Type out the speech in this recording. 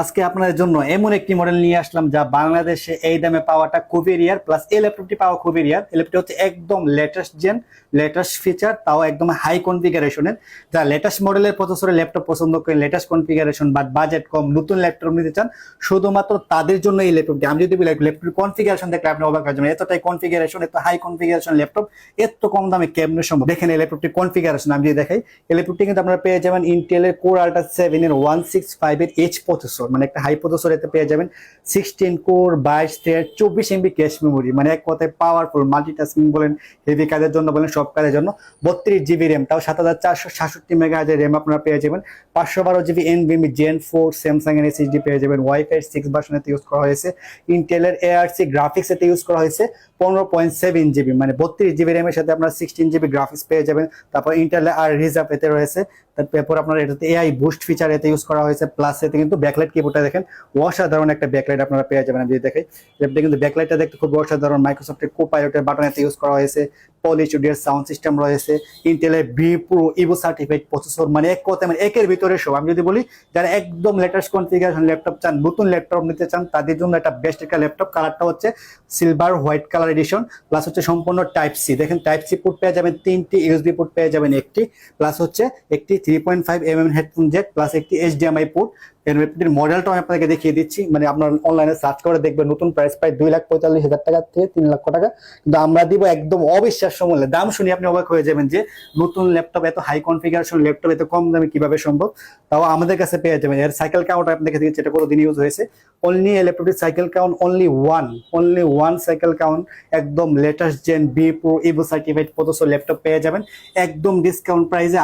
আজকে আপনাদের জন্য এমন একটি মডেল নিয়ে আসলাম যা বাংলাদেশে এই দামে পাওয়াটা খুবই রিয়ার প্লাস এই ল্যাপটপটি পাওয়া খুবই রিয়ার এই ল্যাপটপটি হচ্ছে একদম লেটেস্ট জেন লেটেস্ট ফিচার তাও একদম হাই কনফিগারেশনের যা লেটেস্ট মডেলের প্রসেসরের ল্যাপটপ পছন্দ করেন লেটেস্ট কনফিগারেশন বাট বাজেট কম, নতুন ল্যাপটপ নিতে চান, শুধুমাত্র তাদের জন্য এই ল্যাপটপটি আমি যদি বলি ল্যাপটপের কনফিগারেশন দেখলে আপনি অবাক হয়ে যাবেন, এতটাই কনফিগারেশন এত হাই কনফিগারেশন ল্যাপটপ এত কম দামে কেমনে সম্ভব? দেখেন এই ল্যাপটপটি কনফিগারেশন আমি যদি দেখাই, এই ল্যাপটপটি কিন্তু আপনারা পেয়ে যাবেন ইন্টেলের কোর আল্ট্রা সেভেন এর ওয়ান সিক্স ফাইভ এর এইচ প্রসেসর মানে একটা হাই প্রসেসর এতে পেয়ে যাবেন সিক্সটিন কোর বাইশ থ্রেড চব্বিশ এমবি ক্যাশ মেমোরি মানে এক কথায় পাওয়ারফুল মাল্টিটাস্কিং বলেন হেভি কাজের জন্য বলেন, সব কাজের জন্য। বত্রিশ জিবি র্যাম তাও সাত হাজার চারশো সাতষট্টি মেগা র্যাম আপনারা পেয়ে যাবেন। পাঁচশো বারো জিবি এনবিএমই জেন ফোর স্যামসাং এর এসএসডি পেয়ে যাবেন। ওয়াইফাই সিক্স ভার্সনেতে ইউজ করা হয়েছে। ইন্টেলের এআরসি গ্রাফিক্স এতে ইউজ করা হয়েছে। পনেরো পয়েন্ট সেভেন জিবি মানে বত্রিশ জিবি র্যামের সাথে আপনার সিক্সটিন জিবি গ্রাফিক্স পেয়ে যাবেন। তারপর ইন্টেলের আর রিজার্ভ এতে রয়েছে। তারপর আপনার এটাতে এআই বুস্ট ফিচার এতে ইউজ করা হয়েছে। প্লাস এতে কিন্তু ব্যাকলাইট কিবোর্ডটা দেখেন, অসাধারণ একটা ব্যাকলাইট আপনারা পেয়ে যাবেন। আমি যদি দেখাই, এটা কিন্তু ব্যাকলাইটটা দেখতে খুব অসাধারণ। মাইক্রোসফটের কো পাইলটের বাটন এতে ইউজ করা হয়েছে। পলিচুডিয়ার সাউন্ড সিস্টেম রয়েছে ইন্টেলের vPro Evo certified processor মানে এক কথা মানে একের ভিতরে সব। আমি যদি বলি, যারা একদম লেটেস্ট কনফিগারেশন ল্যাপটপ চান, নতুন ল্যাপটপ নিতে চান, তাদের জন্য একটা বেস্ট একটা ল্যাপটপ কালারটা হচ্ছে silver white colour edition plus হচ্ছে সম্পূর্ণ টাইপ সি দেখেন টাইপ সি পোর্ট পেয়ে যাবেন, তিনটি ইউএসবি পোর্ট পেয়ে যাবেন একটি প্লাস হচ্ছে একটি three point five M M headphone jack plus একটি এইচডিএমআই পোর্ট এর মডেলটাও আমি আপনাকে দেখিয়ে দিচ্ছি মানে আপনার অনলাইনে সার্চ করে দেখবেন, নতুন প্রাইস প্রায় দুই লাখ পঁয়তাল্লিশ হাজার টাকা থেকে তিন লক্ষ টাকা। কিন্তু আমরা দিব একদম অবিশ্বাস্য মূল্যে দাম শুনে আপনি অবাক হয়ে যাবেন যে নতুন ল্যাপটপ, এত হাই কনফিগারেশন ল্যাপটপ, এত কম দামে কীভাবে সম্ভব? তাও আমাদের কাছে পেয়ে যাবেন। এর সাইকেল কাউন্ট দেখে দিচ্ছি এটা কতদিন ইউজ হয়েছে? অনলি এই ল্যাপটপটির cycle count only one only one cycle count একদম latest gen vPro Evo certified পদস laptop পেয়ে যাবেন। একদম ডিসকাউন্ট প্রাইসে